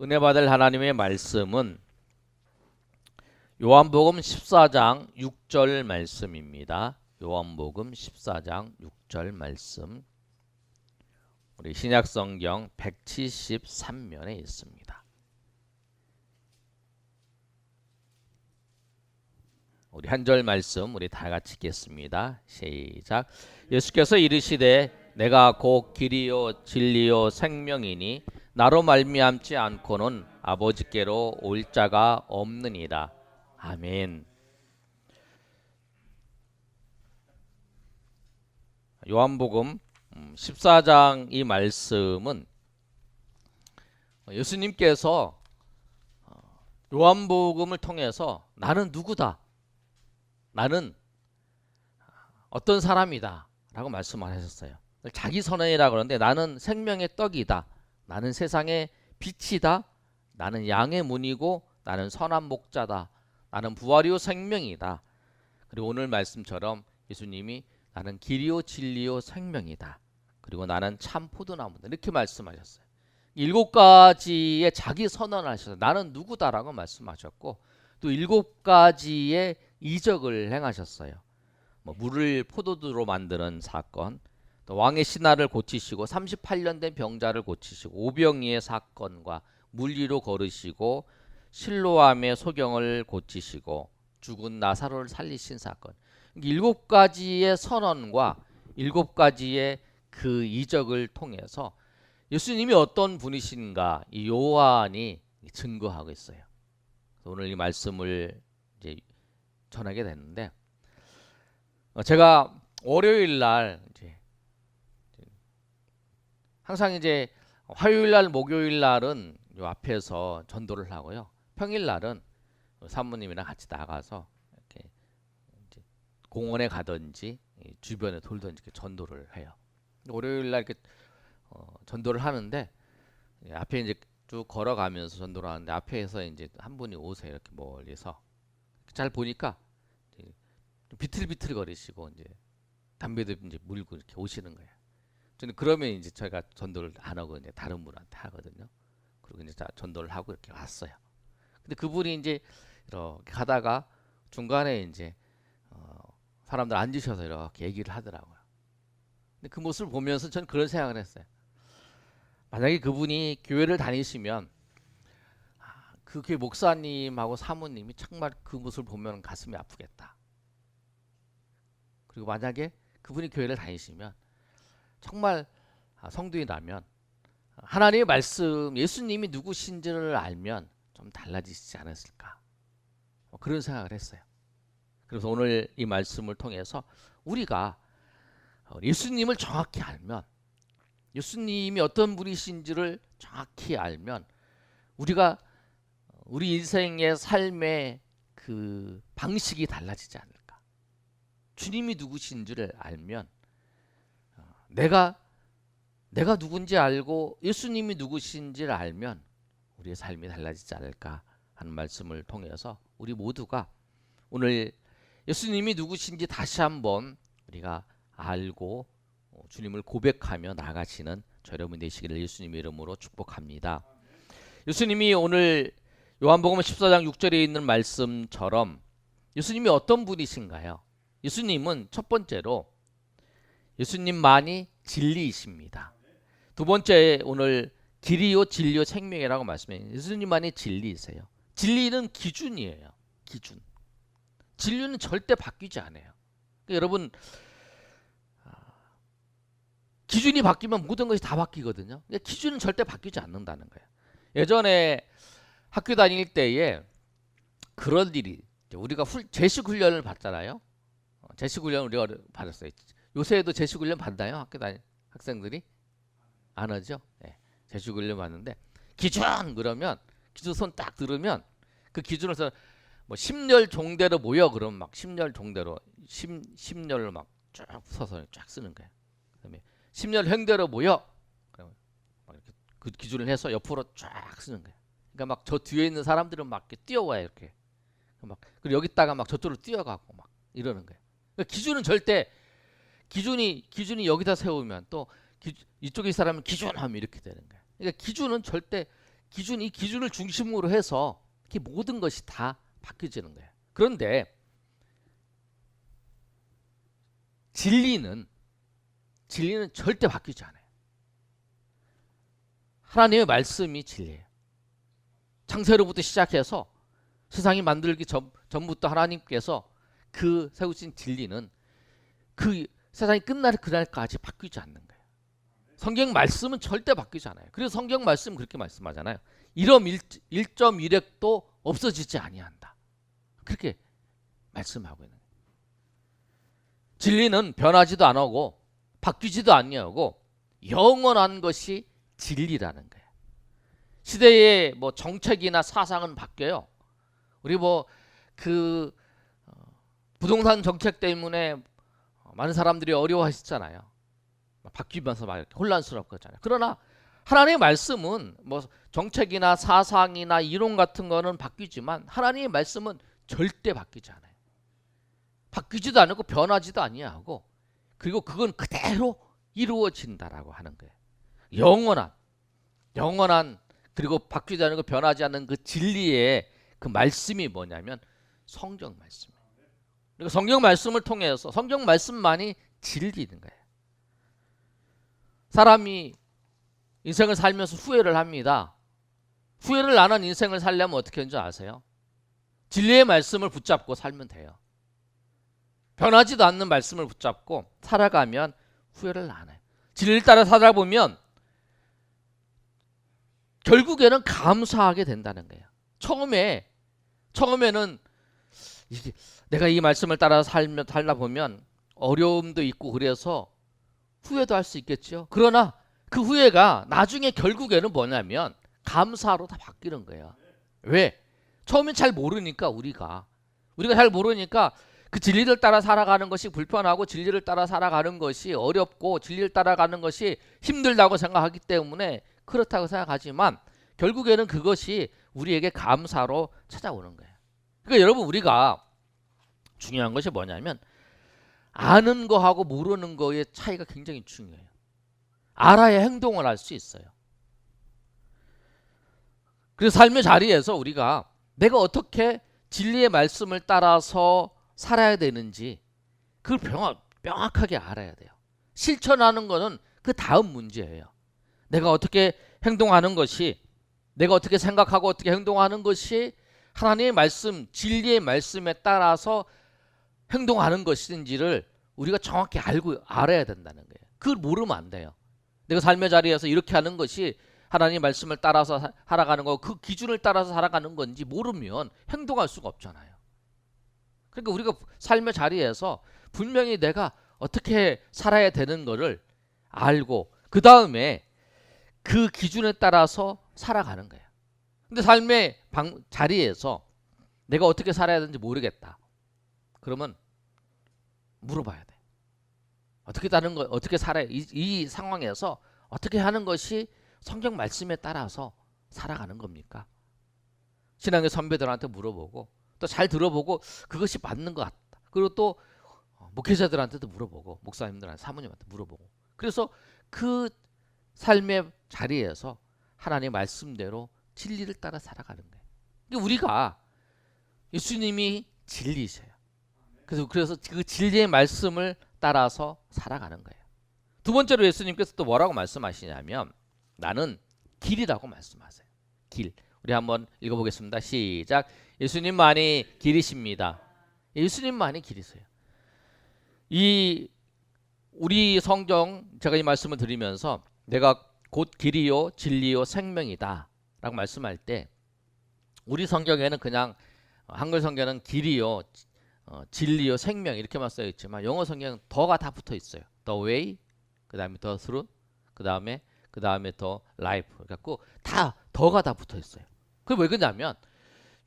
은혜 받을 하나님의 말씀은 요한복음 14장 6절 말씀입니다. 요한복음 14장 6절 말씀. 우리 신약 성경 173면에 있습니다. 우리 한 절 말씀 우리 다 같이 읽겠습니다. 시작. 예수께서 이르시되 내가 곧 길이요 진리요 생명이니 나로 말미암지 않고는 아버지께로 올 자가 없느니라. 아멘. 요한복음 14장 이 말씀은 예수님께서 요한복음을 통해서 나는 누구다. 나는 어떤 사람이다. 라고 말씀하셨어요. 자기 선언이라 그러는데 나는 생명의 떡이다. 나는 세상의 빛이다. 나는 양의 문이고 나는 선한 목자다. 나는 부활이요 생명이다. 그리고 오늘 말씀처럼 예수님이 나는 길이요 진리요 생명이다. 그리고 나는 참 포도나무다. 이렇게 말씀하셨어요. 일곱 가지의 자기 하셨어요. 나는 누구다라고 말씀하셨고 또 일곱 가지의 이적을 행하셨어요. 뭐 물을 포도주로 만드는 사건, 또 왕의 신하를 고치시고 38년 된 병자를 고치시고 오병이의 사건과 물 위로 걸으시고 실로암의 소경을 고치시고 죽은 나사로를 살리신 사건. 일곱 가지의 선언과 일곱 가지의 그 이적을 통해서 예수님이 어떤 분이신가 이 요한이 증거하고 있어요. 오늘 이 말씀을 이제 전하게 됐는데 어, 제가 월요일 날 이제 항상 이제 화요일 날 목요일 날은 요 앞에서 전도를 하고요. 평일 날은 사모님이랑 같이 나가서 이렇게 이제 공원에 가든지 주변에 돌든지 이렇게 전도를 해요. 월요일 날 이렇게 어, 전도를 하는데 앞에 이제 쭉 걸어가면서 전도를 하는데 앞에서 이제 한 분이 오세요. 이렇게 멀리서 잘 보니까 비틀비틀 거리시고 이제 담배도 이제 물고 이렇게 오시는 거예요. 저는 그러면 이제 저희가 전도를 안 하고 이제 다른 분한테 하거든요. 그리고 이제 자 전도를 하고 이렇게 왔어요. 근데 그분이 이제 이렇게 가다가 중간에 이제 어 사람들 앉으셔서 이렇게 얘기를 하더라고요. 근데 그 모습을 보면서 저는 그런 생각을 했어요. 만약에 그분이 교회를 다니시면 아, 그 교회 목사님하고 사모님이 정말 그 모습을 보면 가슴이 아프겠다. 그리고 만약에 그분이 교회를 다니시면 정말 아, 성도이라면 하나님의 말씀 예수님이 누구신지를 알면 좀 달라지지 않았을까 뭐 그런 생각을 했어요. 그래서 오늘 이 말씀을 통해서 우리가 예수님을 정확히 알면 예수님이 어떤 분이신지를 정확히 알면 우리가 우리 인생의 삶의 그 방식이 달라지지 않을까. 주님이 누구신지를 알면 어, 내가 내가 누군지 알고 예수님이 누구신지를 알면 우리의 삶이 달라지지 않을까 하는 말씀을 통해서 우리 모두가 오늘 예수님이 누구신지 다시 한번 우리가 알고 어, 주님을 고백하며 나가시는 저 여러분 되시기를 예수님의 이름으로 축복합니다. 예수님이 오늘 요한복음 14장 6절에 있는 말씀처럼 예수님이 어떤 분이신가요? 예수님은 첫 번째로 예수님만이 진리이십니다. 두 번째 오늘 길이요 진리요 생명이라고 말씀해요. 예수님만이 진리이세요. 진리는 기준이에요. 기준. 진리는 절대 바뀌지 않아요. 그러니까 여러분 기준이 바뀌면 모든 것이 다 바뀌거든요. 그러니까 기준은 절대 바뀌지 않는다는 거예요. 예전에 학교 다닐 때에 그런 일이 우리가 훌, 제식 훈련을 받잖아요. 어, 제식 훈련 우리가 받았어요. 요새도 제식 훈련 받나요? 학교 다니 학생들이 안 하죠. 네. 제식 훈련 받는데 기준 그러면 기준 손 딱 들으면 그 기준에서 뭐 심렬 종대로 모여 그러면 막 심렬 종대로 심 심렬을 막쭉 서서 쫙 쓰는 거예요. 그다음에 심렬 횡대로 모여 이렇게 그 기준을 해서 옆으로 쫙 쓰는 거예요. 그러니까 막 저 뒤에 있는 사람들은 막 이렇게 뛰어와요 이렇게 막 그리고 여기다가 막 저쪽으로 뛰어가고 막 이러는 거예요. 그러니까 기준은 절대 기준이 기준이 여기다 세우면 또 기, 이쪽에 사람은 기준하면 이렇게 되는 거예요. 그러니까 기준은 절대 기준 이 기준을 중심으로 해서 이렇게 모든 것이 다 바뀌어지는 거예요. 그런데 진리는 진리는 절대 바뀌지 않아요. 하나님의 말씀이 진리예요. 창세로부터 시작해서 세상이 만들기 전, 전부터 하나님께서 그 세우신 진리는 그 세상이 끝날 그날까지 바뀌지 않는 거예요. 성경 말씀은 절대 바뀌지 않아요. 그래서 성경 말씀 그렇게 말씀하잖아요. 이럼 1.1핵도 없어지지 아니한다. 그렇게 말씀하고 있는 거예요. 진리는 변하지도 않고 바뀌지도 아니하고 영원한 것이 진리라는 거예요. 시대의 뭐 정책이나 사상은 바뀌어요. 우리 뭐 그 부동산 정책 때문에 많은 사람들이 어려워하시잖아요. 바뀌면서 막 혼란스럽고 그러잖아요. 그러나 하나님의 말씀은 뭐 정책이나 사상이나 이론 같은 거는 바뀌지만 하나님의 말씀은 절대 바뀌지 않아요. 바뀌지도 않고 변하지도 아니하고 그리고 그건 그대로 이루어진다라고 하는 거예요. 영원한 영원한 그리고 바뀌지 않고 변하지 않는 그 진리의 그 말씀이 뭐냐면 성경 말씀 그리고 성경 말씀을 통해서 성경 말씀만이 진리인 거예요. 사람이 인생을 살면서 후회를 합니다. 후회를 안 한 인생을 살려면 어떻게 하는지 아세요? 진리의 말씀을 붙잡고 살면 돼요. 변하지도 않는 말씀을 붙잡고 살아가면 후회를 안 해요. 진리를 따라 살아보면 결국에는 감사하게 된다는 거예요. 처음에 처음에는 이게 내가 이 말씀을 따라 살며 살다 보면 어려움도 있고 그래서 후회도 할 수 있겠죠. 그러나 그 후회가 나중에 결국에는 뭐냐면 감사로 다 바뀌는 거예요. 왜? 처음엔 잘 모르니까 우리가 우리가 잘 모르니까 그 진리를 따라 살아가는 것이 불편하고 진리를 따라 살아가는 것이 어렵고 진리를 따라가는 것이 힘들다고 생각하기 때문에 그렇다고 생각하지만 결국에는 그것이 우리에게 감사로 찾아오는 거예요. 그러니까 여러분 우리가 중요한 것이 뭐냐면 아는 거하고 모르는 거의 차이가 굉장히 중요해요. 알아야 행동을 할 수 있어요. 그래서 삶의 자리에서 우리가 내가 어떻게 진리의 말씀을 따라서 살아야 되는지 그걸 명확, 명확하게 알아야 돼요. 실천하는 거는 그 다음 문제예요. 내가 어떻게 행동하는 것이 내가 어떻게 생각하고 어떻게 행동하는 것이 하나님의 말씀, 진리의 말씀에 따라서 행동하는 것인지를 우리가 정확히 알고 알아야 된다는 거예요. 그걸 모르면 안 돼요. 내가 삶의 자리에서 이렇게 하는 것이 하나님의 말씀을 따라서 사- 살아가는 거, 그 기준을 따라서 살아가는 건지 모르면 행동할 수가 없잖아요. 그러니까 우리가 삶의 자리에서 분명히 내가 어떻게 살아야 되는 거를 알고 그 다음에 그 기준에 따라서 살아가는 거예요. 근데 삶의 방, 자리에서 내가 어떻게 살아야 되는지 모르겠다. 그러면 물어봐야 돼. 어떻게 다는 거 어떻게 살아야 이, 이 상황에서 어떻게 하는 것이 성경 말씀에 따라서 살아가는 겁니까? 신앙의 선배들한테 물어보고 또 잘 들어보고 그것이 맞는 것 같다. 그리고 또 어, 목회자들한테도 물어보고 목사님들한테 사모님한테 물어보고 그래서 그 삶의 자리에서 하나님의 말씀대로 진리를 따라 살아가는 거예요. 그러니까 우리가 예수님이 진리세요. 그래서 그래서 그 진리의 말씀을 따라서 살아가는 거예요. 두 번째로 예수님께서 또 뭐라고 말씀하시냐면 나는 길이라고 말씀하세요. 길. 우리 한번 읽어보겠습니다. 시작. 예수님만이 길이십니다. 예수님만이 길이세요. 이 우리 성경 제가 이 말씀을 드리면서 내가 곧 길이요 진리요 생명이다라고 말씀할 때 우리 성경에는 그냥 한글 성경은 길이요 어, 진리요 생명 이렇게만 써 있지만 영어 성경은 더가 다 붙어 있어요. The way, 그 다음에 the truth, 그 다음에 그 다음에 the life. 그래갖고 다 더가 다 붙어 있어요. 그게 왜 그러냐면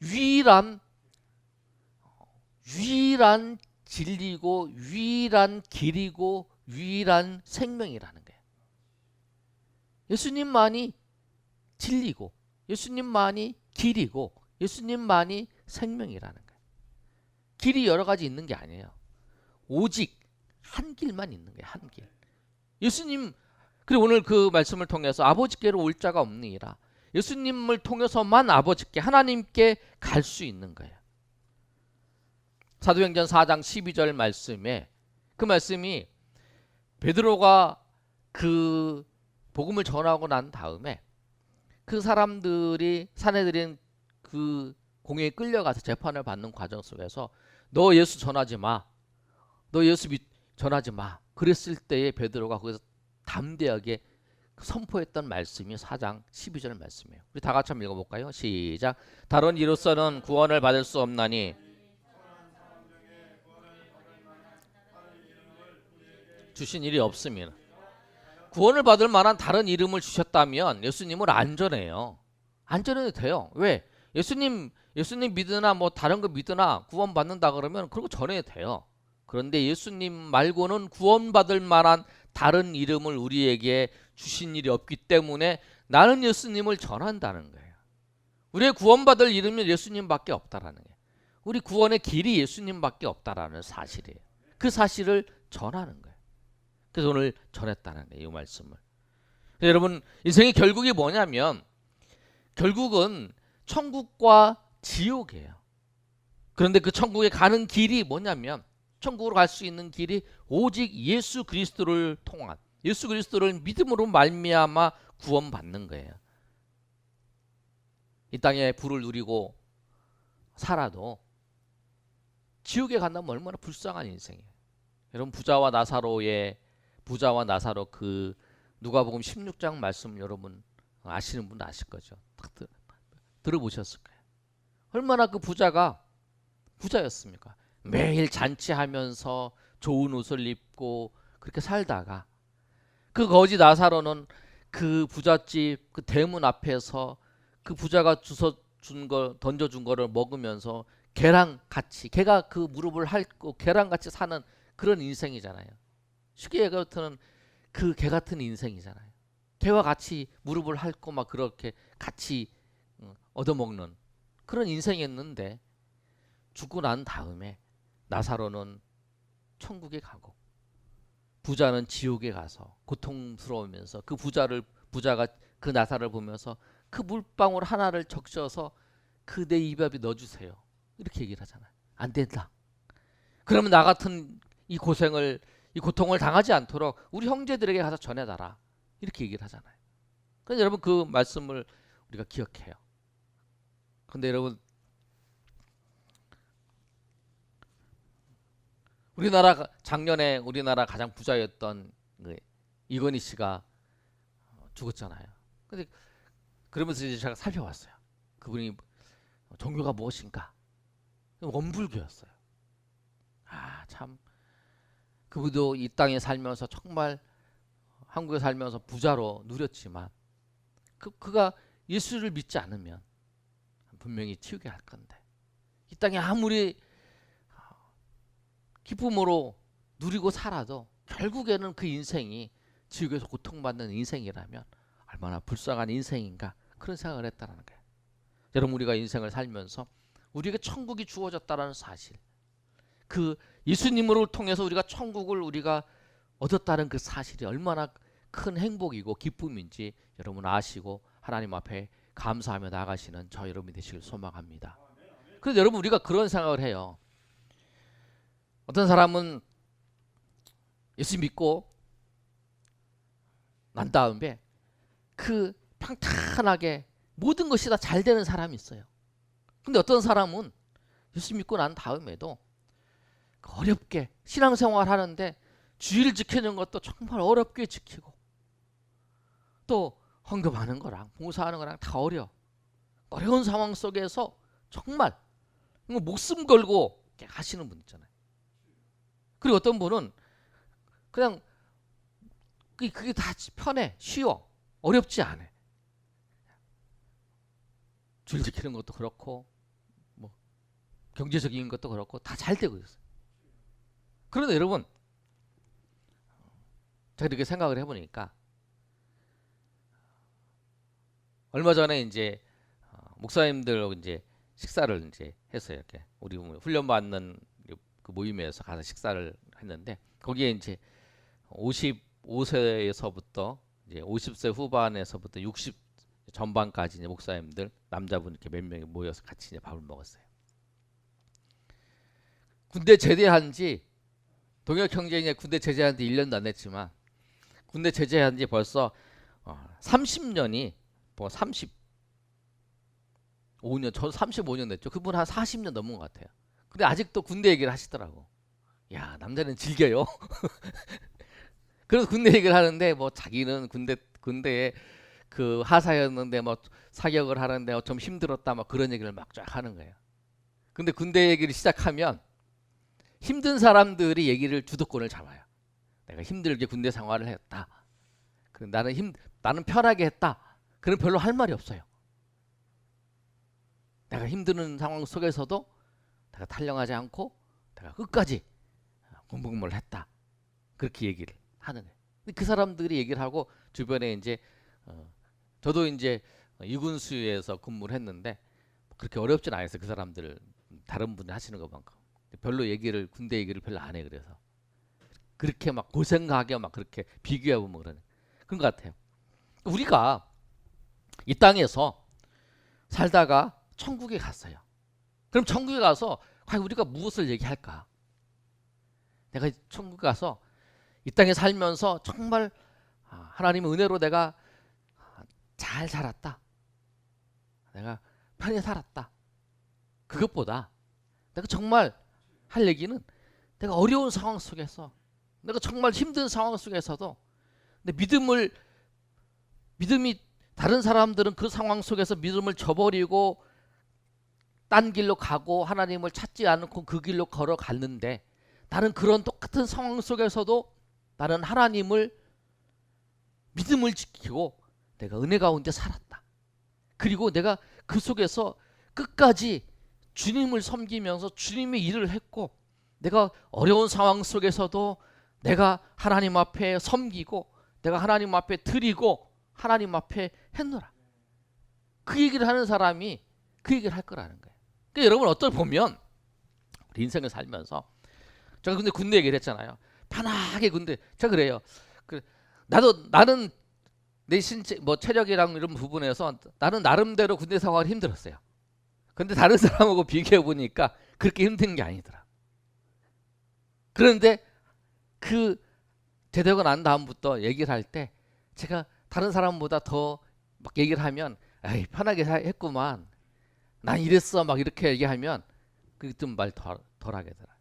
유일한 유일한 진리고 유일한 길이고 유일한 생명이라는 거예요. 예수님만이 진리고 예수님만이 길이고 예수님만이 생명이라는 거예요. 길이 여러 가지 있는 게 아니에요. 오직 한 길만 있는 거예요. 한 길. 예수님 그리고 오늘 그 말씀을 통해서 아버지께로 올 자가 없느니라. 예수님을 통해서만 아버지께 하나님께 갈 수 있는 거예요. 사도행전 4장 12절 말씀에 그 말씀이 베드로가 그 복음을 전하고 난 다음에 그 사람들이 사내들인 그 공회에 끌려가서 재판을 받는 과정 속에서 너 예수 전하지 마. 너 예수 믿, 전하지 마. 그랬을 때에 베드로가 거기서 담대하게 선포했던 말씀이 4장 12절 말씀이에요. 우리 다 같이 한번 읽어볼까요? 시작. 다른 이로서는 구원을 받을 수 없나니 주신 일이 없습니다. 구원을 받을 만한 다른 이름을 주셨다면 예수님을 안전해요. 안전해도 돼요. 왜? 예수님 예수님 믿으나 뭐 다른 거 믿으나 구원 받는다 그러면 그런 거 전해도 돼요. 그런데 예수님 말고는 구원받을 만한 다른 이름을 우리에게 주신 일이 없기 때문에 나는 예수님을 전한다는 거예요. 우리의 구원받을 이름은 예수님밖에 없다라는 거예요. 우리 구원의 길이 예수님밖에 없다라는 사실이에요. 그 사실을 전하는 거예요. 그래서 오늘 전했다는 거예요. 이 말씀을. 여러분 인생의 결국이 뭐냐면 결국은 천국과 지옥이에요. 그런데 그 천국에 가는 길이 뭐냐면 천국으로 갈 수 있는 길이 오직 예수 그리스도를 통한 예수 그리스도를 믿음으로 말미암아 구원받는 거예요. 이 땅에 불을 누리고 살아도 지옥에 간다면 얼마나 불쌍한 인생이에요. 여러분 부자와 나사로의 부자와 나사로 그 누가복음 16장 말씀 여러분 아시는 분 아실 거죠. 들어보셨을 거예요. 얼마나 그 부자가 부자였습니까? 매일 잔치하면서 좋은 옷을 입고 그렇게 살다가 그 거지 나사로는 그 부잣집 그 대문 앞에서 그 부자가 주서 준거 던져 준 거를 먹으면서 개랑 같이 개가 그 무릎을 핥고 개랑 같이 사는 그런 인생이잖아요. 쉽게 얘기하면 그 개 같은 인생이잖아요. 개와 같이 무릎을 핥고 막 그렇게 같이 어, 얻어먹는 그런 인생이었는데 죽고 난 다음에 나사로는 천국에 가고 부자는 지옥에 가서 고통스러우면서 그 부자를 부자가 그 나사를 보면서 그 물방울 하나를 적셔서 그 내 입에 넣어주세요. 이렇게 얘기를 하잖아요. 안 된다. 그러면 나 같은 이 고생을 이 고통을 당하지 않도록 우리 형제들에게 가서 전해달라. 이렇게 얘기를 하잖아요. 그래서 여러분 그 말씀을 우리가 기억해요. 근데 여러분 우리나라 작년에 우리나라 가장 부자였던 그 이건희 씨가 죽었잖아요. 근데 그러면서 이제 제가 살펴봤어요. 그분이 종교가 무엇인가? 원불교였어요. 아, 참 그분도 이 땅에 살면서 정말 한국에 살면서 부자로 누렸지만 그 그가 예수를 믿지 않으면 분명히 치우게 할 건데 이 땅에 아무리 기쁨으로 누리고 살아도 결국에는 그 인생이 지옥에서 고통받는 인생이라면 얼마나 불쌍한 인생인가 그런 생각을 했다는 거예요. 여러분 우리가 인생을 살면서 우리에게 천국이 주어졌다는 사실, 그 예수님으로 통해서 우리가 천국을 우리가 얻었다는 그 사실이 얼마나 큰 행복이고 기쁨인지 여러분 아시고 하나님 앞에 감사하며 나가시는 저 여러분이 되시길 소망합니다. 그래서 여러분 우리가 그런 생각을 해요. 어떤 사람은 예수 믿고 난 다음에 그 평탄하게 모든 것이 다 잘 되는 사람이 있어요. 근데 어떤 사람은 예수 믿고 난 다음에도 어렵게 신앙생활 하는데 주의를 지키는 것도 정말 어렵게 지키고 또 헌금하는 거랑 봉사하는 거랑 다 어려. 어려운 상황 속에서 정말 목숨 걸고 하시는 분 있잖아요. 그리고 어떤 분은 그냥 그게 다 편해, 쉬워, 어렵지 않아. 줄 지키는 것도 그렇고 뭐 경제적인 것도 그렇고 다 잘 되고 있어요. 그런데 여러분 제가 이렇게 생각을 해보니까 얼마 전에 이제 목사님들 이제 식사를 이제 했어요. 이렇게 우리 훈련 받는 그 모임에서 가서 식사를 했는데 거기에 이제 55세에서부터 이제 50세 후반에서부터 60 전반까지 이제 목사님들 남자분 이렇게 몇 명이 모여서 같이 이제 밥을 먹었어요. 군대 제대한 지 동역 형제이 군대 제대한 지 1년도 안 됐지만 군대 제대한 지 벌써 어, 30년이 뭐 30, 5년, 저 35년 됐죠. 그분 한 40년 넘은 것 같아요. 근데 아직도 군대 얘기를 하시더라고. 야, 남자는 즐겨요. 그래서 군대 얘기를 하는데 뭐 자기는 군대 군대에 그 하사였는데 뭐 사격을 하는데 좀 힘들었다 막 그런 얘기를 막 쫙 하는 거예요. 근데 군대 얘기를 시작하면 힘든 사람들이 얘기를 주도권을 잡아요. 내가 힘들게 군대 생활을 했다. 그 나는 힘 나는 편하게 했다. 그럼 별로 할 말이 없어요. 내가 힘드는 상황 속에서도 내가 탈령하지 않고 내가 끝까지 공복무를 했다. 그렇게 얘기를 하는 거예요. 그 사람들이 얘기를 하고 주변에 이제 어, 저도 이제 유군수에서 근무를 했는데 그렇게 어렵진 않았어요. 그 사람들 다른 분들 하시는 것만큼 별로 얘기를 군대 얘기를 별로 안 해 그래서 그렇게 막 고생하게 막 그렇게 비교해 보면 그러네 그런 것 같아요. 우리가 이 땅에서 살다가 천국에 갔어요. 그럼 천국에 가서 과연 우리가 무엇을 얘기할까? 내가 천국 가서 이 땅에 살면서 정말 아, 하나님의 은혜로 내가 잘 살았다. 내가 편히 살았다. 그것보다 내가 정말 할 얘기는 내가 어려운 상황 속에서 내가 정말 힘든 상황 속에서도 내 믿음을 믿음이 다른 사람들은 그 상황 속에서 믿음을 저버리고 딴 길로 가고 하나님을 찾지 않고 그 길로 걸어갔는데 나는 그런 똑같은 상황 속에서도 나는 하나님을 믿음을 지키고 내가 은혜 가운데 살았다. 그리고 내가 그 속에서 끝까지 주님을 섬기면서 주님의 일을 했고 내가 어려운 상황 속에서도 내가 하나님 앞에 섬기고 내가 하나님 앞에 드리고 하나님 앞에 했노라. 그 얘기를 하는 사람이 그 얘기를 할 거라는 거예요. 그러니까 여러분 어떨 보면 우리 인생을 살면서 제가 근데 군대 얘기를 했잖아요. 편하게 군대. 제가 그래요. 그 나도 나는 내 신체 뭐 체력이랑 이런 부분에서 나는 나름대로 군대 생활이 힘들었어요. 근데 다른 사람하고 비교해 보니까 그렇게 힘든 게 아니더라. 그런데 그 제대가 난 다음부터 얘기를 할 때 제가 다른 사람보다 더 막 얘기를 하면 에이 편하게 사- 했구만. 난 이랬어 막 이렇게 얘기하면 그게 좀말 덜, 덜하게 되라.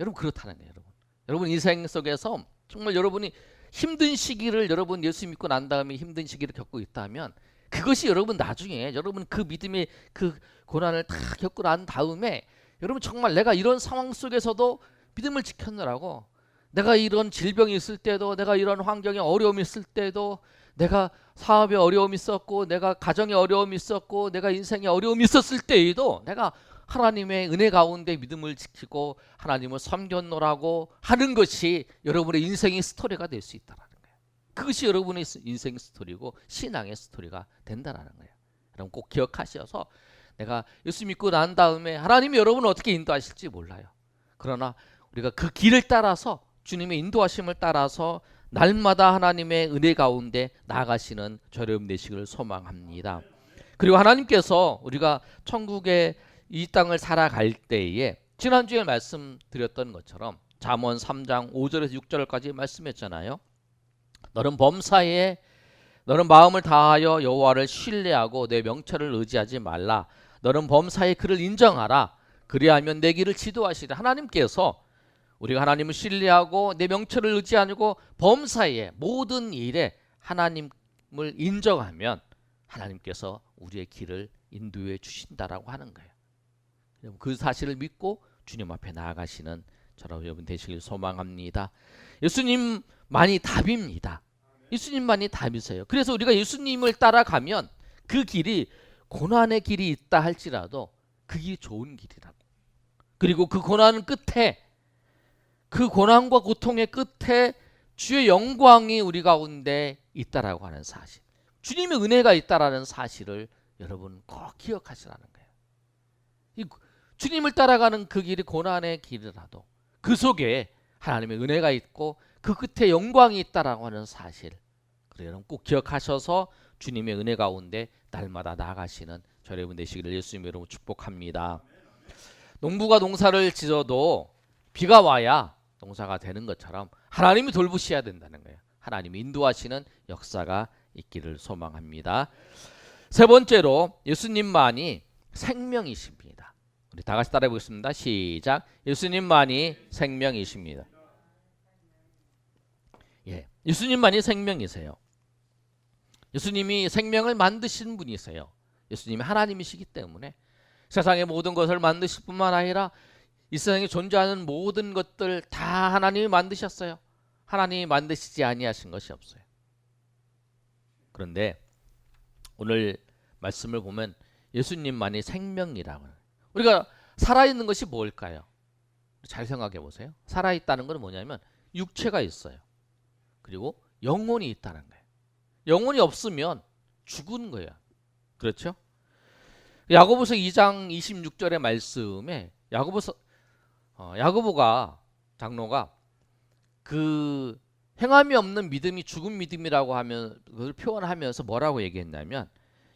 여러분 그렇다는 거예요, 여러분. 여러분 인생 속에서 정말 여러분이 힘든 시기를 여러분 예수 믿고 난 다음에 힘든 시기를 겪고 있다면 그것이 여러분 나중에 여러분 그 믿음의 그 고난을 다 겪고 난 다음에 여러분 정말 내가 이런 상황 속에서도 믿음을 지켰느라고 내가 이런 질병이 있을 때도 내가 이런 환경에 어려움이 있을 때도 내가 사업에 어려움이 있었고 내가 가정에 어려움이 있었고 내가 인생에 어려움이 있었을 때에도 내가 하나님의 은혜 가운데 믿음을 지키고 하나님을 섬겼노라고 하는 것이 여러분의 인생의 스토리가 될 수 있다라는 거예요. 그것이 여러분의 스- 인생 스토리고 신앙의 스토리가 된다라는 거예요. 여러분 꼭 기억하셔서 내가 예수 믿고 난 다음에 하나님이 여러분을 어떻게 인도하실지 몰라요. 그러나 우리가 그 길을 따라서 주님의 인도하심을 따라서 날마다 하나님의 은혜 가운데 나아가시는 저 여러분 되시기를 소망합니다. 그리고 하나님께서 우리가 천국의 이 땅을 살아갈 때에 지난주에 말씀드렸던 것처럼 잠언 3장 5절에서 6절까지 말씀했잖아요. 너는 범사에 너는 마음을 다하여 여호와를 신뢰하고 내 명철을 의지하지 말라. 너는 범사에 그를 인정하라. 그리하면 내 길을 지도하시라. 하나님께서 우리가 하나님을 신뢰하고 내 명철을 의지하고 범사에 모든 일에 하나님을 인정하면 하나님께서 우리의 길을 인도해 주신다라고 하는 거예요. 그 사실을 믿고 주님 앞에 나아가시는 저런 여러분 되시길 소망합니다. 예수님만이 답입니다. 예수님만이 답이세요. 그래서 우리가 예수님을 따라가면 그 길이 고난의 길이 있다 할지라도 그 길이 좋은 길이라고. 그리고 그 고난 끝에 그 고난과 고통의 끝에 주의 영광이 우리 가운데 있다라고 하는 사실. 주님의 은혜가 있다라는 사실을 여러분 꼭 기억하시라는 거예요. 이 주님을 따라가는 그 길이 고난의 길이라도 그 속에 하나님의 은혜가 있고 그 끝에 영광이 있다라고 하는 사실. 그래 여러분 꼭 기억하셔서 주님의 은혜 가운데 날마다 나아가시는 저 여러분 되시기를 예수님 이름으로 축복합니다. 농부가 농사를 지어도 비가 와야 농사가 되는 것처럼 하나님이 돌보셔야 된다는 거예요. 하나님이 인도하시는 역사가 있기를 소망합니다. 세 번째로 예수님만이 생명이십니다. 우리 다 같이 따라해 보겠습니다. 시작. 예수님만이 생명이십니다. 예. 예수님만이 생명이세요. 예수님이 생명을 만드신 분이세요. 예수님이 하나님이시기 때문에 세상의 모든 것을 만드실 뿐만 아니라 이 세상에 존재하는 모든 것들 다 하나님이 만드셨어요. 하나님이 만드시지 아니하신 것이 없어요. 그런데 오늘 말씀을 보면 예수님만이 생명이라고. 우리가 살아있는 것이 뭘까요? 잘 생각해 보세요. 살아있다는 것은 뭐냐면 육체가 있어요. 그리고 영혼이 있다는 거예요. 영혼이 없으면 죽은 거예요. 그렇죠? 야고보서 2장 26절의 말씀에 야고보서 어, 야고보가 장로가 그 행함이 없는 믿음이 죽은 믿음이라고 하면 그걸 표현하면서 뭐라고 얘기했냐면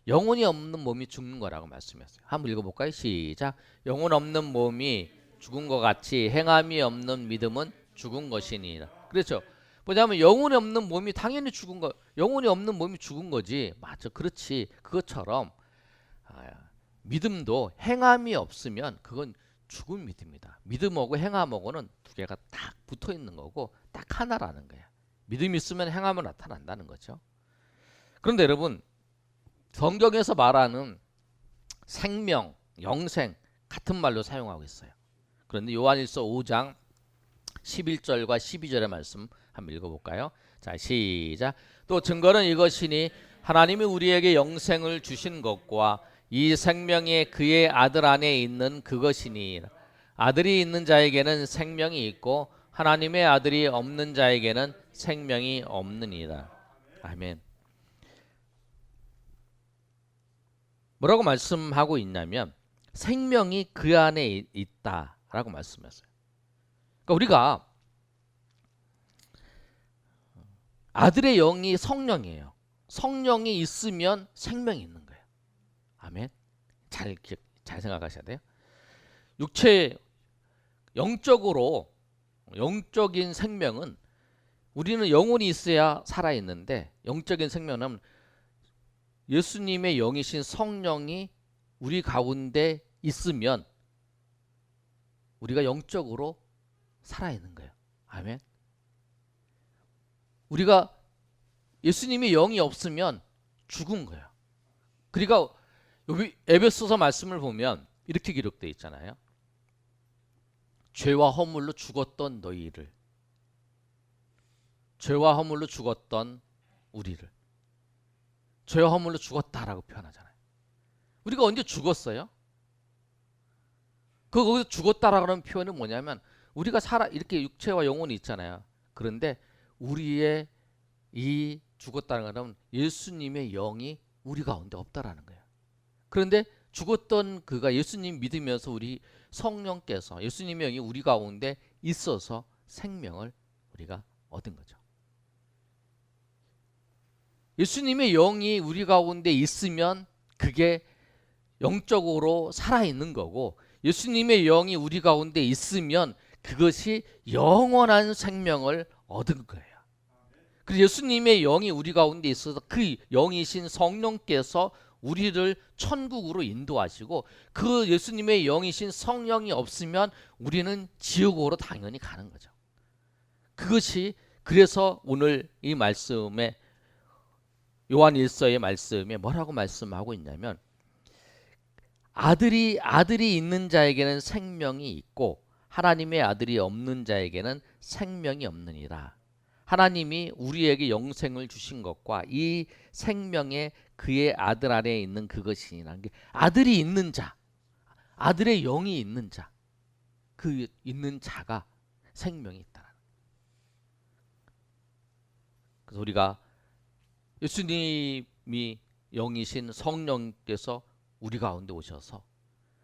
영혼이 없는 몸이 죽는 거라고 말씀했어요. 한번 읽어볼까요? 시작. 영혼 없는 몸이 죽은 것 같이 행함이 없는 믿음은 죽은 것이니라. 그렇죠. 뭐냐면 영혼이 없는 몸이 당연히 죽은 거. 영혼이 없는 몸이 죽은 거지. 맞아. 그렇지. 그것처럼 아, 믿음도 행함이 없으면 그건 죽은 믿음이다. 믿음하고 행함하고는 두 개가 딱 붙어 있는 거고 딱 하나라는 거야. 믿음이 있으면 행함은 나타난다는 거죠. 그런데 여러분 성경에서 말하는 생명, 영생 같은 말로 사용하고 있어요. 그런데 요한일서 5장 11절과 12절의 말씀 한번 읽어볼까요? 자 시작. 또 증거는 이것이니 하나님이 우리에게 영생을 주신 것과 이 생명이 그의 아들 안에 있는 그것이니 아들이 있는 자에게는 생명이 있고 하나님의 아들이 없는 자에게는 생명이 없느니라. 아멘. 뭐라고 말씀하고 있냐면 생명이 그 안에 이- 있다라고 말씀했어요. 그러니까 우리가 아들의 영이 성령이에요. 성령이 있으면 생명이 있는. 아멘. 잘 기억, 잘 생각하셔야 돼요. 육체 영적으로 영적인 생명은 우리는 영혼이 있어야 살아 있는데 영적인 생명은 예수님의 영이신 성령이 우리 가운데 있으면 우리가 영적으로 살아 있는 거예요. 아멘. 우리가 예수님의 영이 없으면 죽은 거예요. 그러니까 여기 에베소서 말씀을 보면 이렇게 기록되어 있잖아요. 죄와 허물로 죽었던 너희를 죄와 허물로 죽었던 우리를 죄와 허물로 죽었다라고 표현하잖아요. 우리가 언제 죽었어요? 그 거기서 죽었다라고 하는 표현은 뭐냐면 우리가 살아 이렇게 육체와 영혼이 있잖아요. 그런데 우리의 이 죽었다는 것은 예수님의 영이 우리 가운데 없다라는 거예요. 그런데 죽었던 그가 예수님 믿으면서 우리 성령께서 예수님의 영이 우리 가운데 있어서 생명을 우리가 얻은 거죠. 예수님의 영이 우리 가운데 있으면 그게 영적으로 살아 있는 거고 예수님의 영이 우리 가운데 있으면 그것이 영원한 생명을 얻은 거예요. 그래서 예수님의 영이 우리 가운데 있어서 그 영이신 성령께서 우리를 천국으로 인도하시고 그 예수님의 영이신 성령이 없으면 우리는 지옥으로 당연히 가는 거죠. 그것이 그래서 오늘 이 말씀에 요한 일서의 말씀에 뭐라고 말씀하고 있냐면 아들이 아들이 있는 자에게는 생명이 있고 하나님의 아들이 없는 자에게는 생명이 없느니라. 하나님이 우리에게 영생을 주신 것과 이 생명의 그의 아들 안에 있는 그것이라는 게 아들이 있는 자, 아들의 영이 있는 자, 그 있는 자가 생명이 있다. 그래서 우리가 예수님이 영이신 성령께서 우리 가운데 오셔서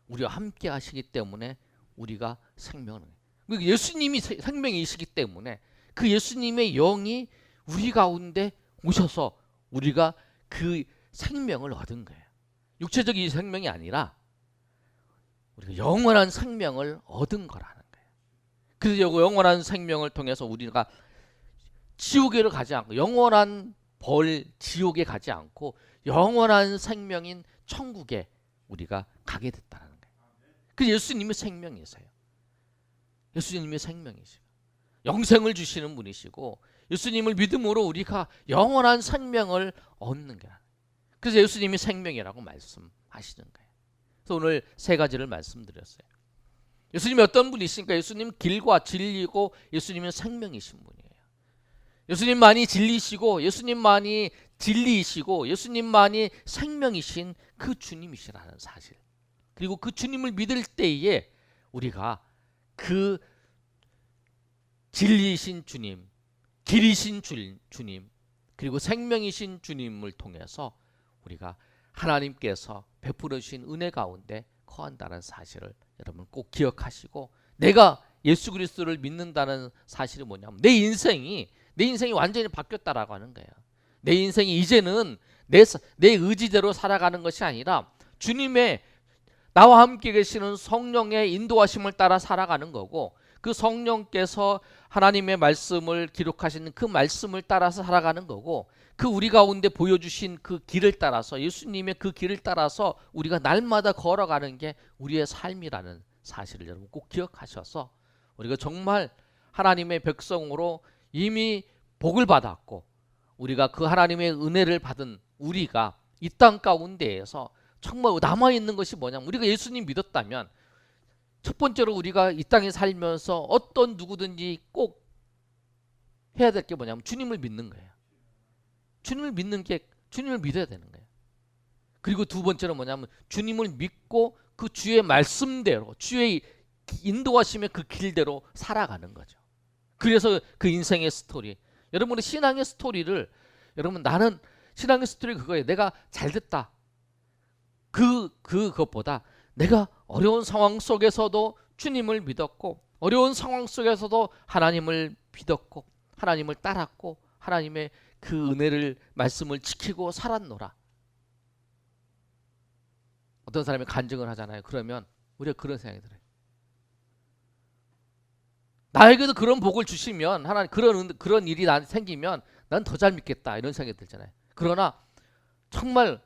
우리와 함께 하시기 때문에 우리가 생명을 그러니까 예수님이 세- 생명이시기 때문에 그 예수님의 영이 우리 가운데 오셔서 우리가 그 생명을 얻은 거예요. 육체적인 생명이 아니라 우리가 영원한 생명을 얻은 거라는 거예요. 그래서 이 영원한 생명을 통해서 우리가 지옥에를 가지 않고 영원한 벌 지옥에 가지 않고 영원한 생명인 천국에 우리가 가게 됐다는 거예요. 그 예수님이 생명이세요. 예수님이 생명이시고 영생을 주시는 분이시고 예수님을 믿음으로 우리가 영원한 생명을 얻는 거야. 그래서 예수님이 생명이라고 말씀하시는 거예요. 그래서 오늘 세 가지를 말씀드렸어요. 예수님이 어떤 분이십니까? 예수님 길과 진리고 예수님은 생명이신 분이에요. 예수님만이 진리시고 예수님만이 진리이시고 예수님만이 생명이신 그 주님이시라는 사실. 그리고 그 주님을 믿을 때에 우리가 그 진리이신 주님, 길이신 주, 주님, 그리고 생명이신 주님을 통해서 우리가 하나님께서 베풀어 주신 은혜 가운데 거한다는 사실을 여러분 꼭 기억하시고 내가 예수 그리스도를 믿는다는 사실이 뭐냐면 내 인생이 내 인생이 완전히 바뀌었다라고 하는 거예요. 내 인생이 이제는 내, 사- 내 의지대로 살아가는 것이 아니라 주님의 나와 함께 계시는 성령의 인도하심을 따라 살아가는 거고 그 성령께서 하나님의 말씀을 기록하시는 그 말씀을 따라서 살아가는 거고 그 우리 가운데 보여주신 그 길을 따라서 예수님의 그 길을 따라서 우리가 날마다 걸어가는 게 우리의 삶이라는 사실을 여러분 꼭 기억하셔서 우리가 정말 하나님의 백성으로 이미 복을 받았고 우리가 그 하나님의 은혜를 받은 우리가 이 땅 가운데에서 정말 남아 있는 것이 뭐냐면 우리가 예수님 믿었다면 첫 번째로 우리가 이 땅에 살면서 어떤 누구든지 꼭 해야 될 게 뭐냐면 주님을 믿는 거예요. 주님을 믿는 게 주님을 믿어야 되는 거예요. 그리고 두 번째로 뭐냐면 주님을 믿고 그 주의 말씀대로 주의 인도하심의 그 길대로 살아가는 거죠. 그래서 그 인생의 스토리, 여러분의 신앙의 스토리를 여러분 나는 신앙의 스토리 그거예요. 내가 잘 됐다. 그 그것보다 내가 어려운 상황 속에서도 주님을 믿었고 어려운 상황 속에서도 하나님을 믿었고 하나님을 따랐고 하나님의 그 은혜를 말씀을 지키고 살았노라. 어떤 사람이 간증을 하잖아요. 그러면 우리가 그런 생각이 들어요. 나에게도 그런 복을 주시면 하나님 그런 은- 그런 일이 난 생기면 난 더 잘 믿겠다 이런 생각이 들잖아요. 그러나 정말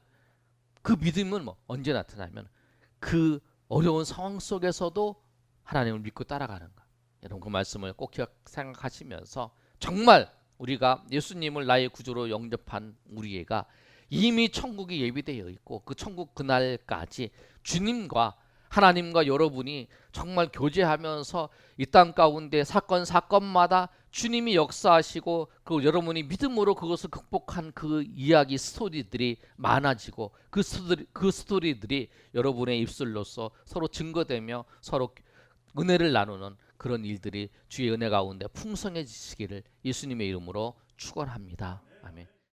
그 믿음은 뭐 언제 나타나면 그 어려운 상황 속에서도 하나님을 믿고 따라가는 것. 여러분 그 말씀을 꼭 기억 생각하시면서 정말 우리가 예수님을 나의 구주로 영접한 우리가 이미 천국이 예비되어 있고 그 천국 그날까지 주님과 하나님과 여러분이 정말 교제하면서 이 땅 가운데 사건 사건마다 주님이 역사하시고 그 여러분이 믿음으로 그것을 극복한 그 이야기 스토리들이 많아지고 그 스토리, 그 스토리들이 여러분의 입술로서 서로 증거되며 서로 은혜를 나누는 그런 일들이 주의 은혜 가운데 풍성해지시기를 예수님의 이름으로 축원합니다. 아멘.